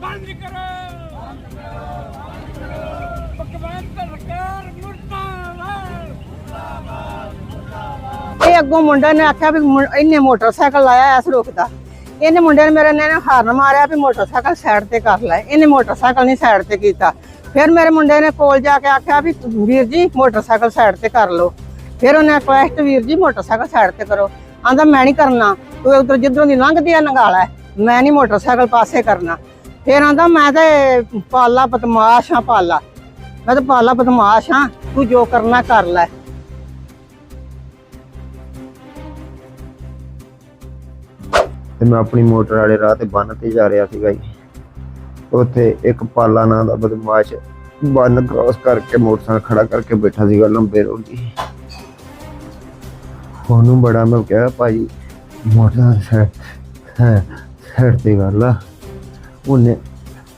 ਬੰਦ ਕਰੋ। ਭਗਵੰਤ ਸਰਕਾਰ ਮੁਰਦਾਬਾਦ। ਇਹ ਅੱਗੋਂ ਮੁੰਡੇ ਨੇ ਆਖਿਆ ਵੀ ਇਹਨੇ ਮੋਟਰਸਾਈਕਲ ਲਾਇਆ ਐਸ ਰੁਕਦਾ ਇਹਨੇ ਮੁੰਡੇ ਨੇ ਮੇਰੇ ਨੇ ਹਾਰਨ ਮਾਰਿਆ ਵੀ ਮੋਟਰਸਾਈਕਲ ਸਾਈਡ ਤੇ ਕਰ ਲੈ। ਇਹਨੇ ਮੋਟਰਸਾਈਕਲ ਨਹੀਂ ਸਾਈਡ ਤੇ ਕੀਤਾ। ਫਿਰ ਮੇਰੇ ਮੁੰਡੇ ਨੇ ਕੋਲ ਜਾ ਕੇ ਆਖਿਆ ਵੀ ਵੀਰ ਜੀ, ਮੋਟਰਸਾਈਕਲ ਸਾਈਡ ਤੇ ਕਰ ਲਓ। ਫਿਰ ਉਹਨੇ ਰਿਕੁਐਸਟ ਵੀਰ ਜੀ, ਮੋਟਰਸਾਈਕਲ ਸਾਈਡ ਤੇ ਕਰੋ। ਆਂਦਾ ਮੈਂ ਨਹੀਂ ਕਰਨਾ। ਤੂੰ ਉਧਰ ਜਿੱਧਰੋਂ ਦੀ ਲੰਘਦੀ ਆ ਨੰਗਾ ਲੈ। ਮੈਂ ਨਹੀਂ ਮੋਟਰਸਾਈਕਲ ਪਾਸੇ ਕਰਨਾ। ਫਿਰ ਆਂਦਾ ਮੈਂ ਤੇ ਪਾਲਾ ਬਦਮਾਸ਼ ਆ ਪਾਲਾ। ਮੈਂ ਤੇ ਪਾਲਾ ਬਦਮਾਸ਼ ਆ, ਤੂੰ ਜੋ ਕਰਨਾ ਕਰ ਲੈ। ਤੇ ਮੈਂ ਆਪਣੀ ਮੋਟਰ ਵਾਲੇ ਰਾਹ ਤੇ ਬੰਨ ਤੇ ਜਾ ਰਿਹਾ ਸੀਗਾ ਜੀ। ਉੱਥੇ ਇੱਕ ਪਾਲਾ ਨਾਂ ਦਾ ਬਦਮਾਸ਼ ਬੰਨ ਕ੍ਰਾਸ ਕਰਕੇ ਮੋਟਰਸਾਈਕਲ ਖੜਾ ਕਰਕੇ ਬੈਠਾ ਸੀਗਾ ਲੰਬੇ ਰੋਡ ਦੀ ਉਹਨੂੰ ਬੜਾ ਮੈਂ ਕਿਹਾ, ਭਾਈ, ਮੋਟਰਸਾਈਕਲ ਹੈ ਸਾਈਡ ਤੇ ਕਰ ਲਾ। ਉਹਨੇ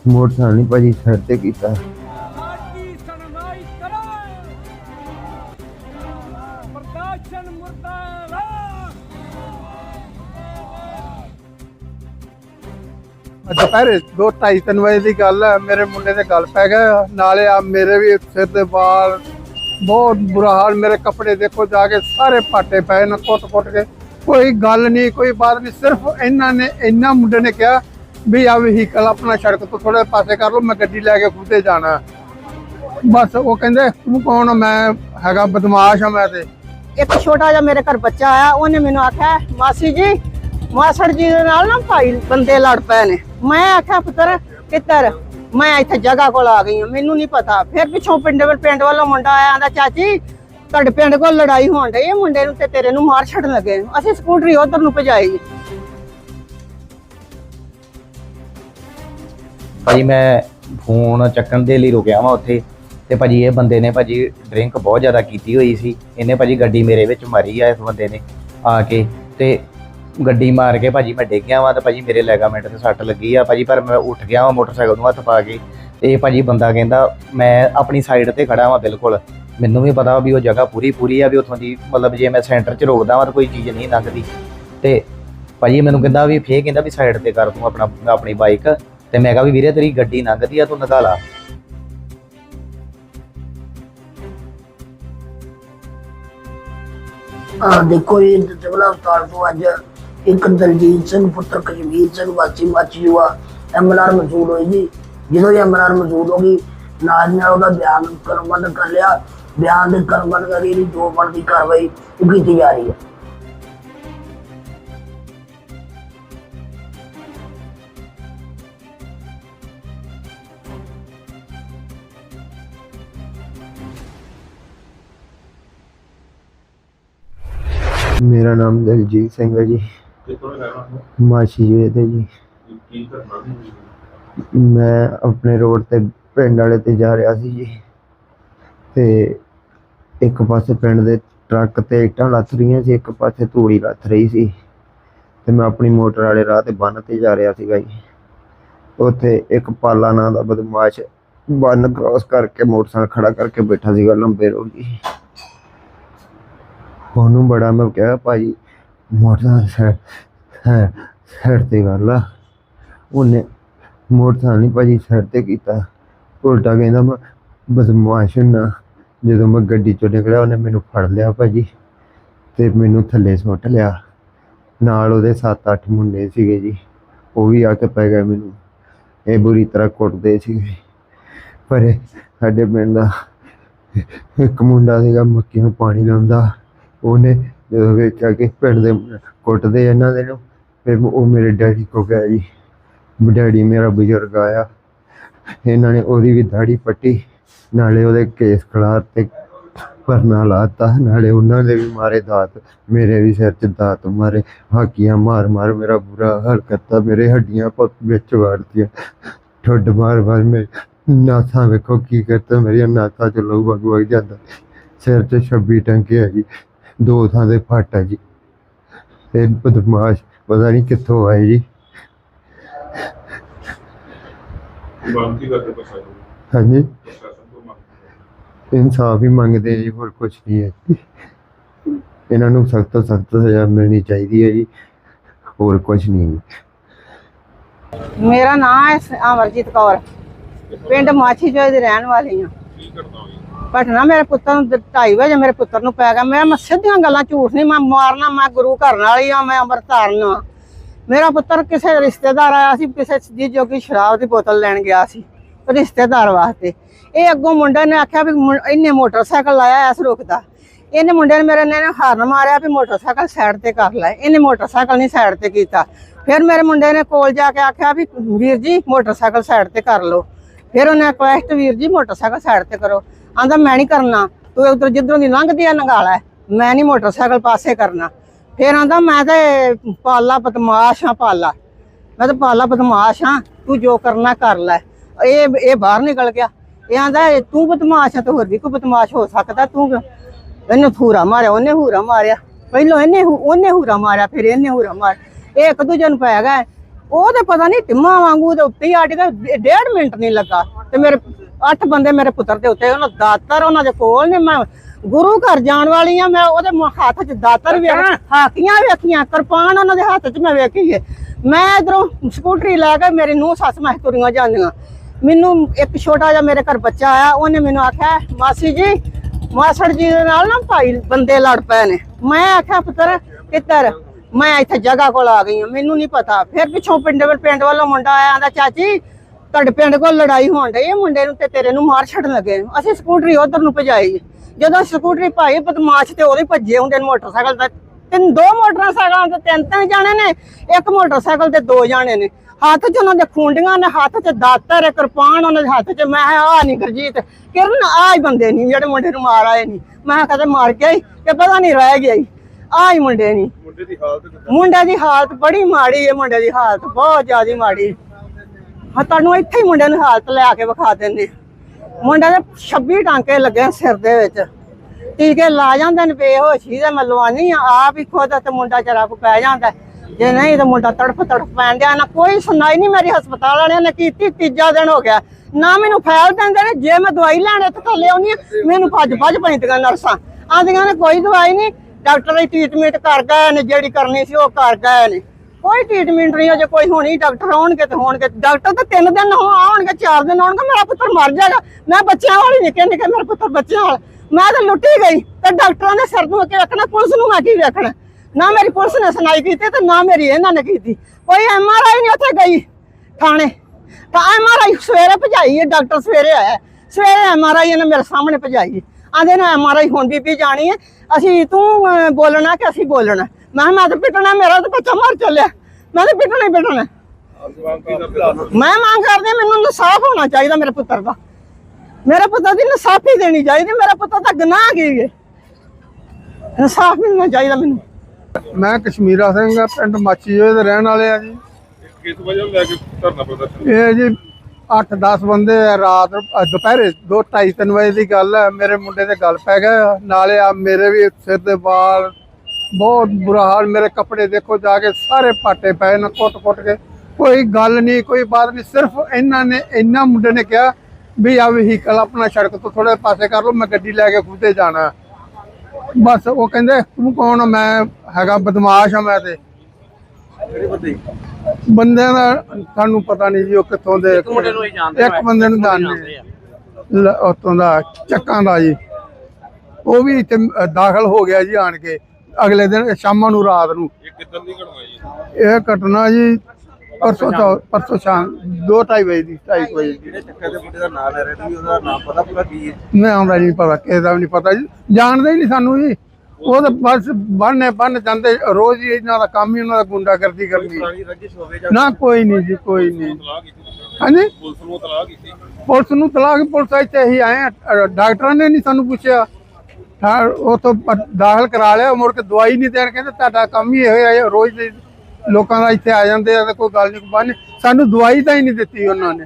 ਮੋਟਰਸਾਈਕਲ ਨਹੀਂ ਭਾਜੀ ਸਾਈਡ ਤੇ ਕੀਤਾ। ਸਾਡੀ ਸੁਣਵਾਈ ਕਰੋ। ਪ੍ਰਦਰਸ਼ਨ ਮੁਰਦਾਬਾਦ। ਦੁਪਹਿਰੇ 2:30 ਤਿੰਨ ਵਜੇ ਦੀ ਗੱਲ ਹੈ ਮੇਰੇ ਮੁੰਡੇ ਦੇ ਗੱਲ ਪੈ ਗਿਆ। ਨਾਲੇ ਆ ਮੇਰੇ ਵੀ ਸਿਰ ਦੇ ਵਾਲ ਬਹੁਤ ਬੁਰਾ ਹਾਲ ਮੇਰੇ ਕੱਪੜੇ ਦੇਖੋ ਜਾ ਕੇ ਸਾਰੇ ਪਾਟੇ ਪਏ ਨੇ ਕੁੱਟ-ਕੁੱਟ ਕੇ। ਕੋਈ ਗੱਲ ਨਹੀਂ ਕੋਈ ਬਾਤ ਨਹੀਂ ਸਿਰਫ ਇਹਨਾਂ ਨੇ ਇੰਨਾ ਮੁੰਡੇ ਨੇ ਕਿਹਾ ਵੀ ਆ ਵਹੀਕਲ ਆਪਣਾ ਸੜਕ ਤੋਂ ਥੋੜੇ ਪਾਸੇ ਕਰ ਲਓ, ਮੈਂ ਗੱਡੀ ਲੈ ਕੇ ਖੁਦੇ ਜਾਣਾ। ਬਸ ਉਹ ਕਹਿੰਦੇ, ਤੂੰ ਕੌਣ ਮੈਂ ਹੈਗਾ ਬਦਮਾਸ਼ ਆ ਮੈਂ ਤੇ। ਇੱਕ ਛੋਟਾ ਜਿਹਾ ਮੇਰੇ ਘਰ ਬੱਚਾ ਆਇਆ, ਉਹਨੇ ਮੈਨੂੰ ਆਖਿਆ, ਮਾਸੀ ਜੀ, ਮਾਸੜ ਜੀ ਦੇ ਨਾਲ ਨਾ ਭਾਈ ਬੰਦੇ ਲੜ ਪਏ ਨੇ। ਮੈਂ ਆਖਿਆ, ਪੁੱਤਰ ਕਿੱਧਰ ਮੈਂ ਇੱਥੇ ਜਗ੍ਹਾ ਕੋਲ ਆ ਗਈ ਹਾਂ, ਮੈਨੂੰ ਨਹੀਂ ਪਤਾ। ਫਿਰ ਪਿੱਛੋਂ ਪਿੰਡ ਵੱਲ, ਪਿੰਡ ਵੱਲੋਂ ਮੁੰਡਾ ਆਇਆ, ਆਂਦਾ, ਚਾਚੀ, ਤੁਹਾਡੇ ਪਿੰਡ ਕੋਲ ਲੜਾਈ ਹੋਣ ਡਈ ਹੈ, ਮੁੰਡੇ ਨੂੰ ਤੇ ਤੇਰੇ ਨੂੰ ਮਾਰ ਛੱਡਣ ਲੱਗੇ ਅਸੀਂ ਸਕੂਟਰੀ ਉਧਰ ਨੂੰ ਭਜਾਈ। ਭਾਜੀ ਮੈਂ ਫੋਨ ਚੱਕਣ ਦੇ ਲਈ ਰੁਕਿਆ ਵਾਂ ਉੱਥੇ ਤੇ ਭਾਜੀ ਇਹ ਬੰਦੇ ਨੇ ਭਾਜੀ ਡਰਿੰਕ ਬਹੁਤ ਜ਼ਿਆਦਾ ਕੀਤੀ ਹੋਈ ਸੀ। ਇਹਨੇ ਭਾਜੀ ਗੱਡੀ ਮੇਰੇ ਵਿੱਚ ਮਾਰੀ ਆ ਇਸ ਬੰਦੇ ਨੇ ਆ ਕੇ ਤੇ ਗੱਡੀ ਮਾਰ ਕੇ ਭਾਜੀ ਮੈਂ ਡਿੱਗ ਗਿਆ ਵਾਂ ਤੇ ਭਾਜੀ ਮੇਰੇ ਲੈਗਾਮੈਂਟ ਤੇ ਸੱਟ ਲੱਗੀ ਆ। ਭਾਜੀ ਪਰ ਮੈਂ ਉੱਠ ਗਿਆ ਵਾਂ ਮੋਟਰਸਾਈਕਲ ਨੂੰ ਹੱਥ ਪਾ ਕੇ ਤੇ ਇਹ ਭਾਜੀ ਬੰਦਾ ਕਹਿੰਦਾ, ਮੈਂ ਆਪਣੀ ਸਾਈਡ ਤੇ ਖੜਾ ਵਾਂ ਬਿਲਕੁਲ। ਮੈਨੂੰ ਵੀ ਪਤਾ ਵੀ ਉਹ ਜਗ੍ਹਾ ਪੂਰੀ ਪੂਰੀ ਆ, ਵੀ ਉੱਥੋਂ ਦੀ ਮਤਲਬ ਜੇ ਮੈਂ ਸੈਂਟਰ 'ਚ ਰੋਕਦਾ ਵਾਂ ਤਾਂ ਕੋਈ ਚੀਜ਼ ਨਹੀਂ ਲੰਘਦੀ। ਤੇ ਭਾਜੀ ਮੈਨੂੰ ਕਹਿੰਦਾ ਵੀ, ਫੇਰ ਕਹਿੰਦਾ ਵੀ ਸਾਈਡ ਤੇ ਕਰ ਤੂੰ ਆਪਣਾ, ਆਪਣੀ ਬਾਈਕ ਤੇ ਮੈਂ ਕਿਹਾ ਵੀ ਵੀਰੇ ਤੇਰੀ ਗੱਡੀ ਲੰਘਦੀ ਆ, ਤੂੰ ਨਗਾ ਲਾ। ਆ ਦੇਖੋ ਇਹ ਜਬਲਾ ਉਤਾਰ ਤੋਂ ਅੱਜ ਇੱਕ ਦਲਜੀਤ ਸਿੰਘ, ਪੁੱਤਰ ਕਸ਼ਮੀਰ ਸਿੰਘ, ਵਾਸੀ ਮੱਚੂਆ ਐਮਐਲਆਰ ਮਸੂਲ ਹੋਈ ਜੀ। ਜਦੋਂ ਇਹ ਐਮਐਲਆਰ ਮਸੂਲ ਹੋ ਗਈ, ਨਾਲ ਨਾਲ ਉਹਦਾ ਬਿਆਨ ਕਰਮਬੰਦ ਕਰ ਲਿਆ। ਬਿਆਨ ਦੇ ਕਰਮਬੰਦ ਕਰੀ ਜੋ ਬਣਦੀ ਕਾਰਵਾਈ ਕੀਤੀ ਜਾ ਰਹੀ ਹੈ। ਮੇਰਾ ਨਾਮ ਦਲਜੀਤ ਸਿੰਘ ਹੈ ਜੀ। ਮਾਸ਼ੀ ਜੀ ਤੇ ਜੀ। ਮੈਂ ਆਪਣੇ ਰੋਡ ਤੇ ਪਿੰਡ ਵਾਲੇ ਤੇ ਜਾ ਰਿਹਾ ਸੀ ਜੀ। ਤੇ ਇੱਕ ਪਾਸੇ ਪਿੰਡ ਦੇ ਟਰੱਕ ਤੇ ਇੱਟਾਂ ਲੱਥ ਰਹੀਆਂ ਸੀ ਇੱਕ ਪਾਸੇ ਧੂੜੀ ਲੱਥ ਰਹੀ ਸੀ। ਤੇ ਮੈਂ ਆਪਣੀ ਮੋਟਰ ਵਾਲੇ ਰਾਹ ਤੇ ਬੰਨ ਤੇ ਜਾ ਰਿਹਾ ਸੀਗਾ ਜੀ। ਉੱਥੇ ਇੱਕ ਪਾਲਾ ਨਾਂ ਦਾ ਬਦਮਾਸ਼ ਬੰਨ ਕ੍ਰਾਸ ਕਰਕੇ ਮੋਟਰਸਾਈਕਲ ਖੜਾ ਕਰਕੇ ਬੈਠਾ ਸੀਗਾ ਲੰਬੇ ਰੋਡ ਜੀ ਉਹਨੂੰ ਬੜਾ ਮੈਂ ਕਿਹਾ, ਭਾਈ, ਮੋਟਰਸਾਈਕਲ ਹੈ ਸਾਈਡ ਤੇ ਕਰ ਲਾ। ਉਹਨੇ ਮੋਟਰਸਾਈਕਲ ਨਹੀਂ ਭਾਜੀ ਸਾਈਡ ਤੇ ਕੀਤਾ। ਉਲਟਾ ਕਹਿੰਦਾ, ਮੈਂ ਬਦਮਾਸ਼ ਨਾ ਜਦੋਂ ਮੈਂ ਗੱਡੀ ਚੋਂ ਨਿਕਲਿਆ, ਉਹਨੇ ਮੈਨੂੰ ਫੜ ਲਿਆ ਭਾਜੀ ਤੇ ਮੈਨੂੰ ਥੱਲੇ ਸੁੱਟ ਲਿਆ। ਨਾਲ ਉਹਦੇ 7-8 ਮੁੰਡੇ ਸੀਗੇ ਜੀ, ਉਹ ਵੀ ਆ ਕੇ ਪੈ ਗਏ ਮੈਨੂੰ। ਇਹ ਬੁਰੀ ਤਰ੍ਹਾਂ ਕੁੱਟਦੇ ਸੀਗੇ। ਪਰ ਸਾਡੇ ਪਿੰਡ ਦਾ ਇੱਕ ਮੁੰਡਾ ਸੀਗਾ ਮੱਕੀ ਨੂੰ ਪਾਣੀ ਲਾਉਂਦਾ। ਉਹਨੇ ਜਦੋਂ ਵੇਖਿਆ ਕਿ ਪਿੰਡ ਦੇ ਕੁੱਟਦੇ ਇਹਨਾਂ ਦੇ ਨੂੰ। ਫਿਰ ਉਹ ਮੇਰੇ ਡੈਡੀ ਕੋ ਗਿਆ ਜੀ। ਡੈਡੀ ਮੇਰਾ ਬਜ਼ੁਰਗ ਆਇਆ। ਇਹਨਾਂ ਨੇ ਉਹਦੀ ਵੀ ਦਾੜੀ ਪੱਟੀ, ਨਾਲੇ ਉਹਦੇ ਕੇਸ ਖਿਲਾਰ ਤੇ ਪਰਨਾ ਲਾਤਾ। ਨਾਲੇ ਉਹਨਾਂ ਦੇ ਵੀ ਮਾਰੇ ਦਾਤ, ਮੇਰੇ ਵੀ ਸਿਰ 'ਚ ਦਾਤ ਮਾਰੇ। ਹਾਕੀਆਂ ਮਾਰ ਮਾਰ ਮੇਰਾ ਬੁਰਾ ਹਾਲ ਕਰਤਾ, ਮੇਰੇ ਹੱਡੀਆਂ ਪ- ਵਿੱਚ ਵਾੜਤੀਆਂ। ਠੁੱਡ ਮਾਰ ਮਾਰ ਮੇ ਨਾਥਾਂ ਵੇਖੋ ਕੀ ਕਰਤਾ, ਮੇਰੀਆਂ ਨਾਥਾਂ 'ਚ ਲਹੂ ਵਗ ਵਗ ਜਾਂਦਾ। ਸਿਰ 'ਚ 26 ਟੰਕੇ ਆ ਜੀ। ਦੋ ਥਾਂ ਦੇ ਫੱਟ ਆ ਜੀ। ਇਹ ਬਦਮਾਸ਼ ਪਤਾ ਨਹੀਂ ਕਿੱਥੋਂ ਆਏ ਜੀ। ਮੰਗ ਕੀ ਕਰਦੇ ਪ੍ਰਸ਼ਾਸਨ ਹਾਂਜੀ। ਪ੍ਰਸ਼ਾਸਨ ਤੋਂ ਮੰਗ ਇਨਸਾਫ ਹੀ ਮੰਗਦੇ ਜੀ ਹੋਰ ਕੁਝ ਨਹੀਂ ਹੈ। ਇਹਨਾਂ ਨੂੰ ਸਖਤ ਤੋਂ ਸਖਤ ਸਜ਼ਾ ਮਿਲਣੀ ਚਾਹੀਦੀ ਹੈ ਜੀ ਹੋਰ ਕੁਝ ਨਹੀਂ ਮੇਰਾ ਨਾਮ ਹੈ ਅਮਰਜੀਤ ਕੌਰ। ਪਿੰਡ ਮਾਛੀ ਚੋਏ ਦੀ ਰਹਿਣ ਵਾਲੀ ਹਾਂ। ਕੀ ਘਟਨਾ ਹੋਈ ਪਟਨਾ ਮੇਰੇ ਪੁੱਤਰ ਨੂੰ 2:30 ਵਜੇ ਮੇਰੇ ਪੁੱਤਰ ਨੂੰ ਪੈ ਗਿਆ। ਮੈਂ ਮੈਂ ਸਿੱਧੀਆਂ ਗੱਲਾਂ ਝੂਠ ਨਹੀਂ, ਮੈਂ ਮਾਰਨਾ, ਮੈਂ ਗੁਰੂ ਘਰ ਵਾਲੀ ਆ, ਮੈਂ ਅੰਮ੍ਰਿਤ ਧਾਰਨ ਆ। ਮੇਰਾ ਪੁੱਤਰ ਕਿਸੇ ਰਿਸ਼ਤੇਦਾਰ ਆਇਆ ਸੀ, ਕਿਸੇ ਦੀ ਜੋਗੀ ਸ਼ਰਾਬ ਦੀ ਬੋਤਲ ਲੈਣ ਗਿਆ ਸੀ, ਰਿਸ਼ਤੇਦਾਰ ਵਾਸਤੇ। ਇਹ ਅੱਗੋਂ ਮੁੰਡੇ ਨੇ ਆਖਿਆ ਵੀ ਇਹਨੇ ਮੋਟਰਸਾਈਕਲ ਲਾਇਆ ਐਸ ਰੁਕਦਾ ਇਹਨੇ ਮੁੰਡੇ ਨੇ ਮੇਰੇ ਨੇ ਹਾਰਨ ਮਾਰਿਆ ਵੀ ਮੋਟਰਸਾਈਕਲ ਸਾਈਡ ਤੇ ਕਰ ਲੈ। ਇਹਨੇ ਮੋਟਰਸਾਈਕਲ ਨਹੀਂ ਸਾਈਡ ਤੇ ਕੀਤਾ। ਫਿਰ ਮੇਰੇ ਮੁੰਡੇ ਨੇ ਕੋਲ ਜਾ ਕੇ ਆਖਿਆ ਵੀ ਵੀਰ ਜੀ, ਮੋਟਰਸਾਈਕਲ ਸਾਈਡ ਤੇ ਕਰ ਲਓ। ਫਿਰ ਉਹਨੇ ਰਿਕੁਐਸਟ ਵੀਰ ਜੀ, ਮੋਟਰਸਾਈਕਲ ਸਾਈਡ ਤੇ ਕਰੋ। ਆਂਦਾ ਮੈਂ ਨਹੀਂ ਕਰਨਾ, ਤੂੰ ਉਧਰ ਜਿੱਧਰੋਂ ਦੀ ਲੰਘਦੀ ਆ ਨੰਗਾ ਲੈ ਮੈਂ ਨਹੀਂ ਮੋਟਰਸਾਈਕਲ ਪਾਸੇ ਕਰਨਾ। ਫਿਰ ਆਂਦਾ ਮੈਂ ਤੇ ਪਾਲਾ ਬਦਮਾਸ਼ ਆ ਪਾਲਾ। ਮੈਂ ਤਾਂ ਪਾਲਾ ਬਦਮਾਸ਼ ਆ, ਤੂੰ ਜੋ ਕਰਨਾ ਕਰ ਲੈ। ਇਹ ਇਹ ਬਾਹਰ ਨਿਕਲ ਗਿਆ। ਇਹ ਆਂਦਾ ਤੂੰ ਬਦਮਾਸ਼ ਆ ਤੇ ਹੋਰ ਵੀ ਕੋਈ ਬਦਮਾਸ਼ ਹੋ ਸਕਦਾ ਤੂੰ? ਕਿਉਂ? ਇਹਨੇ ਹੂਰਾ ਮਾਰਿਆ, ਉਹਨੇ ਹੂਰਾ ਮਾਰਿਆ। ਪਹਿਲਾਂ ਇਹਨੇ ਉਹਨੇ ਹੂਰਾ ਮਾਰਿਆ, ਫਿਰ ਇਹਨੇ ਹੂਰਾ ਮਾਰਿਆ। ਇਹ ਇੱਕ ਦੂਜੇ ਨੂੰ ਪੈ ਗਿਆ। ਉਹ ਤੇ ਪਤਾ ਨਹੀਂ ਟਿੰਮਾ ਵਾਂਗੂ ਤੇ ਉੱਤੇ ਹੀ ਡੇ- ਡੇਢ ਮਿੰਟ ਨਹੀਂ ਲੱਗਾ। ਤੇ ਮੇਰੇ ਅੱਠ ਬੰਦੇ ਮੇਰੇ ਪੁੱਤਰ ਦੇ ਉੱਤੇ ਉਹਨਾਂ ਦਾਤਰ ਉਹਨਾਂ ਦੇ ਕੋਲ ਨੇ ਮੈਂ ਗੁਰੂ ਘਰ ਜਾਣ ਵਾਲੀ ਆ ਮੈਂ ਉਹਦੇ ਹੱਥ 'ਚ ਦਾਤਰ ਵੀ ਹਾਕੀਆਂ ਵੇਖੀਆਂ ਕਿਰਪਾਨ ਉਹਨਾਂ ਦੇ ਹੱਥ 'ਚ ਮੈਂ ਵੇਖੀ ਹੈ ਮੈਂ ਇਧਰੋਂ ਸਕੂਟਰੀ ਲੈ ਕੇ ਮੇਰੀ ਨੂੰਹ ਸੱਸ ਮੈਂ ਤੁਰੀਆਂ ਜਾਂਦੀਆਂ। ਮੈਨੂੰ ਇੱਕ ਛੋਟਾ ਜਿਹਾ ਮੇਰੇ ਘਰ ਬੱਚਾ ਆਇਆ ਉਹਨੇ ਮੈਨੂੰ ਆਖਿਆ ਮਾਸੀ ਜੀ ਮਾਸੜ ਜੀ ਦੇ ਨਾਲ ਨਾ ਭਾਈ ਬੰਦੇ ਲੜ ਪਏ ਨੇ। ਮੈਂ ਆਖਿਆ ਪੁੱਤਰ ਕਿੱਧਰ? ਮੈਂ ਇੱਥੇ ਜਗ੍ਹਾ ਕੋਲ ਆ ਗਈ ਹਾਂ, ਮੈਨੂੰ ਨਹੀਂ ਪਤਾ। ਫਿਰ ਪਿੱਛੋਂ ਪਿੰਡ ਪਿੰਡ ਵੱਲੋਂ ਮੁੰਡਾ ਆਇਆ, ਆਂਦਾ, ਚਾਚੀ, ਤੁਹਾਡੇ ਪਿੰਡ ਕੋਲ ਲੜਾਈ ਹੋਣ ਡਈ ਇਹ ਮੁੰਡੇ ਨੂੰ ਤੇ ਤੇਰੇ ਨੂੰ ਮਾਰ ਛੱਡਣ ਲੱਗੇ ਅਸੀਂ ਸਕੂਟਰੀ ਉਧਰ ਨੂੰ ਭਜਾਈ। ਜਦੋਂ ਸਕੂਟਰੀ ਭਾਈ ਬਦਮਾਸ਼ ਤੇ ਉਹਦੇ ਭੱਜੇ ਹੁੰਦੇ ਨੇ ਮੋਟਰਸਾਈਕਲ ਤੇ, ਤਿੰਨ ਦੋ ਮੋਟਰਸਾਈਕਲਾਂ ਤੇ ਤਿੰਨ ਤਿੰਨ ਜਾਣੇ ਨੇ, ਇੱਕ ਮੋਟਰਸਾਈਕਲ ਤੇ ਦੋ ਜਾਣੇ ਨੇ। ਹੱਥ 'ਚ ਉਹਨਾਂ ਦੇ ਖੁੰਡੀਆਂ ਨੇ, ਹੱਥ 'ਚ ਦਾਤਰ ਹੈ ਕਿਰਪਾਨ ਉਹਨਾਂ ਦੇ ਹੱਥ 'ਚ। ਮੈਂ ਆ ਨਹੀਂ ਗੁਰਜੀਤ, ਕਿਰਨ ਆ ਬੰਦੇ ਨਹੀਂ ਜਿਹੜੇ ਮੁੰਡੇ ਨੂੰ ਮਾਰ ਆਏ ਨਹੀਂ ਮੈਂ ਕਿਹਾ, ਕਦੇ ਮਾਰ ਗਿਆ ਹੀ ਤੇ ਪਤਾ ਨਹੀਂ ਰਹਿ ਗਿਆ ਹੀ ਆ ਹੀ ਮੁੰਡੇ ਨਹੀਂ ਮੁੰਡੇ ਦੀ ਹਾਲਤ ਕਿੱਦਾਂ? ਮੁੰਡੇ ਦੀ ਹਾਲਤ ਬੜੀ ਮਾੜੀ ਹੈ ਮੁੰਡੇ ਦੀ ਹਾਲਤ ਬਹੁਤ ਜ਼ਿਆਦਾ ਮਾੜੀ। ਹਾਂ ਤੁਹਾਨੂੰ ਇੱਥੇ ਹੀ ਮੁੰਡੇ ਨੂੰ ਹਾਲਤ ਲੈ ਕੇ ਵਿਖਾ ਦਿੰਦੇ। ਮੁੰਡੇ ਦੇ 26 ਟਾਂਕੇ ਲੱਗੇ ਸਿਰ ਦੇ ਵਿੱਚ। ਟੀਕੇ ਲਾ ਜਾਂਦੇ ਨੇ ਬੇਹੋਸ਼ੀ ਦੇ ਮੈਂ ਲਵਾਨੀ ਆ ਆਪ ਹੀ ਖੁਦ ਤੇ ਮੁੰਡਾ ਜਰਾ ਕੋ ਪੈ ਜਾਂਦਾ ਜੇ ਨਹੀਂ ਤਾਂ ਮੁੰਡਾ ਤੜਫ ਤੜਫ ਪੈਣ ਡਿਆ ਨਾ ਕੋਈ ਸੁਣਾਈ ਨਹੀਂ ਮੇਰੀ ਹਸਪਤਾਲ ਵਾਲਿਆਂ ਨੇ ਕੀਤੀ ਤੀਜਾ ਦਿਨ ਹੋ ਗਿਆ। ਨਾ ਮੈਨੂੰ ਫੈਲ ਦਿੰਦੇ ਨੇ ਜੇ ਮੈਂ ਦਵਾਈ ਲੈਣ ਇੱਥੇ ਥੱਲੇ ਆਉਣੀ ਮੈਨੂੰ ਭੱਜ ਭੱਜ ਪੈਂਦੀਆਂ ਨਰਸਾਂ। ਆਂਦੀਆਂ ਨੇ ਕੋਈ ਦਵਾਈ ਨਹੀਂ ਡਾਕਟਰ ਦੀ ਟ੍ਰੀਟਮੈਂਟ ਕਰ ਗਏ ਨੇ, ਜਿਹੜੀ ਕਰਨੀ ਸੀ ਉਹ ਕਰ ਗਏ ਨੇ। ਕੋਈ ਟ੍ਰੀਟਮੈਂਟ ਨਹੀਂ, ਅਜੇ ਕੋਈ ਹੋਣੀ ਡਾਕਟਰ ਆਉਣਗੇ ਤੇ ਹੋਣਗੇ। ਡਾਕਟਰ ਤਾਂ ਤਿੰਨ ਦਿਨ ਹੋ ਆਉਣਗੇ, ਚਾਰ ਦਿਨ ਆਉਣਗੇ, ਮੇਰਾ ਪੁੱਤਰ ਮਰ ਜਾਏਗਾ। ਮੈਂ ਬੱਚਿਆਂ ਵਾਲੀ ਨਿੱਕੇ ਨਿੱਕੇ ਮੇਰੇ ਪੁੱਤਰ ਬੱਚਿਆਂ ਵਾਲਾ। ਮੈਂ ਤਾਂ ਲੁੱਟੀ ਗਈ ਤੇ ਡਾਕਟਰਾਂ ਨੇ ਸਿਰ ਨੂੰ ਕੀ ਵੇਖਣਾ ਪੁਲਿਸ ਨੂੰ ਮੈਂ ਕੀ ਵੇਖਣਾ? ਨਾ ਮੇਰੀ ਪੁਲਿਸ ਨੇ ਸੁਣਾਈ ਕੀਤੀ ਤੇ ਨਾ ਮੇਰੀ ਇਹਨਾਂ ਨੇ ਕੀਤੀ। ਕੋਈ ਐਮਆਰਆਈ ਨਹੀਂ ਉੱਥੇ ਗਈ ਥਾਣੇ। ਤਾਂ ਐਮਆਰਆਈ ਸਵੇਰੇ ਭਜਾਈ ਹੈ, ਡਾਕਟਰ ਸਵੇਰੇ ਆਇਆ। ਸਵੇਰੇ ਐਮਆਰਆਈ ਇਹਨੇ ਮੇਰੇ ਸਾਹਮਣੇ ਭਜਾਈ। ਆਂਦੇ ਨੇ ਐਮਆਰਆਈ ਹੁਣ ਬੀਬੀ ਜਾਣੀ ਹੈ। ਅਸੀਂ ਤੂੰ ਬੋਲਣਾ ਕਿ ਅਸੀਂ ਬੋਲਣਾ? ਮੈਂ ਕਿਹਾ ਮੈਂ ਤਾਂ ਪਿੱਟਣਾ ਮੇਰਾ ਤਾਂ ਬੱਚਾ ਮਰ ਚੱਲਿਆ। ਮੈਂ ਤਾਂ ਪਿੱਟਣਾ ਹੀ ਪਿੱਟਣਾ। ਮੈਂ ਮੰਗ ਕਰਦੀ ਹਾਂ, ਮੈਨੂੰ ਇਨਸਾਫ ਹੋਣਾ ਚਾਹੀਦਾ ਮੇਰੇ ਪੁੱਤਰ ਦਾ। ਮੇਰੇ ਪੁੱਤਰ ਦੀ ਇਨਸਾਫੀ ਦੇਣੀ ਚਾਹੀਦੀ ਮੇਰੇ ਪੁੱਤਰ ਦਾ ਗੁਨਾਹ ਕੀ ਹੈ? ਇਨਸਾਫ ਮਿਲਣਾ ਚਾਹੀਦਾ ਮੈਨੂੰ। ਮੈਂ ਕਸ਼ਮੀਰਾ ਸਿੰਘ ਪਿੰਡ ਮਾਚੀਏ ਦੇ ਰਹਿਣ ਵਾਲੇ ਆ ਜੀ। ਕਿਸ ਵਜ੍ਹਾ ਲੈ ਕੇ ਧਰਨਾ ਪ੍ਰਦਰਸ਼ਨ? ਇਹ ਜੀ 8-10 ਬੰਦੇ ਆ ਰਾਤ ਅ, ਦੁਪਹਿਰੇ 2:30 ਵਜੇ ਦੀ ਗੱਲ ਹੈ। ਮੇਰੇ ਮੁੰਡੇ ਦੇ ਗੱਲ ਪੈ ਗਿਆ। ਨਾਲੇ ਆ ਮੇਰੇ ਵੀ ਸਿਰ ਦੇ ਵਾਲ ਬਹੁਤ ਬੁਰਾ ਹਾਲ। ਮੇਰੇ ਕੱਪੜੇ ਦੇਖੋ ਜਾ ਕੇ ਸਾਰੇ ਪਾਟੇ ਪਏ ਨੇ ਕੁੱਟ-ਕੁੱਟ ਕੇ। ਕੋਈ ਗੱਲ ਨਹੀਂ ਕੋਈ ਬਾਤ ਨਹੀਂ। ਸਿਰਫ ਇਹਨਾਂ ਨੇ ਇਹਨਾਂ ਮੁੰਡੇ ਨੇ ਕਿਹਾ ਵੀ ਆ ਵਹੀਕਲ ਆਪਣਾ ਸੜਕ ਤੋਂ ਥੋੜੇ ਪਾਸੇ ਕਰ ਲਓ ਮੈਂ ਗੱਡੀ ਲੈ ਕੇ ਖੁਦੇ ਜਾਣਾ। ਬਸ ਉਹ ਕਹਿੰਦੇ ਤੂੰ ਕੌਣ ਆ? ਮੈਂ ਹੈਗਾ ਬਦਮਾਸ਼ ਆ ਮੈਂ ਤੇ। ਬੰਦਿਆਂ ਦਾ ਸਾਨੂੰ ਪਤਾ ਨਹੀਂ ਜੀ ਉਹ ਕਿੱਥੋਂ ਦੇ ਇੱਕ ਬੰਦੇ ਨੂੰ ਜਾਣਦੇ ਇੱਕ ਬੰਦੇ ਨੂੰ ਜਾਣਦੇ ਉੱਥੋਂ ਦਾ ਚੱਕਾਂ ਦਾ ਜੀ। ਉਹ ਵੀ ਇੱਥੇ ਦਾਖਲ ਹੋ ਗਿਆ ਜੀ ਆਣ ਕੇ। ਅਗਲੇ ਦਿਨ ਸ਼ਾਮਾਂ ਨੂੰ ਰਾਤ ਨੂੰ। ਇਹ ਕਿੱਦਾਂ ਦੀ ਘਟਨਾ ਜੀ? ਇਹ ਘਟਨਾ ਜੀ ਪਰਸੋਂ ਚੌ- ਪਰਸੋਂ ਸ਼ਾਮ 2:30 ਵਜੇ ਦੀ 2:30 ਵਜੇ ਦੀ। ਜਿਹੜੇ ਚੱਕਰ ਦੇ ਮੁੰਡੇ ਦਾ ਨਾਮ ਲੈ ਰਹੇ ਉਹਦਾ ਨਾਮ ਪਤਾ ਪੂਰਾ ਕੀ ਹੈ? ਮੈਂ ਆਉਂਦਾ ਨਹੀਂ ਪਤਾ ਕਿਸੇ ਦਾ ਵੀ ਨਹੀਂ ਪਤਾ ਜੀ। ਜਾਣਦੇ ਹੀ ਨਹੀਂ ਸਾਨੂੰ ਜੀ। ਉਹ ਤਾਂ ਬਸ ਬੰਨੇ ਬੰਨ ਜਾਂਦੇ ਰੋਜ਼ ਹੀ ਇਹਨਾਂ ਦਾ ਕੰਮ ਹੀ ਉਹਨਾਂ ਦਾ ਗੁੰਡਾਗਰਦੀ ਕਰਨੀ। ਨਾ ਕੋਈ ਨਹੀਂ ਜੀ ਕੋਈ ਨਹੀਂ। ਹਾਂਜੀ? ਪੁਲਿਸ ਨੂੰ ਤਲਾਕ ਕੀਤੀ? ਪੁਲਿਸ ਨੂੰ ਤਲਾਕ ਪੁਲਿਸ ਇੱਥੇ ਹੀ। ਆਏ ਡਾਕਟਰਾਂ ਨੇ ਨਹੀਂ ਸਾਨੂੰ ਪੁੱਛਿਆ। ਹਾਂ ਉਹ ਤੋਂ ਦਾਖਲ ਕਰਾ ਲਿਆ ਮੁੜ ਕੇ ਦਵਾਈ ਨਹੀਂ ਦੇਣ ਕਹਿੰਦੇ ਤੁਹਾਡਾ ਕੰਮ ਹੀ ਇਹ ਹੈ ਰੋਜ਼ ਦੇ ਲੋਕਾਂ ਦਾ ਇੱਥੇ ਆ ਜਾਂਦੇ ਆ ਤੇ ਕੋਈ ਗੱਲ ਨਹੀਂ ਨਹੀਂ। ਸਾਨੂੰ ਦਵਾਈ ਤਾਂ ਹੀ ਨਹੀਂ ਦਿੱਤੀ ਉਹਨਾਂ ਨੇ।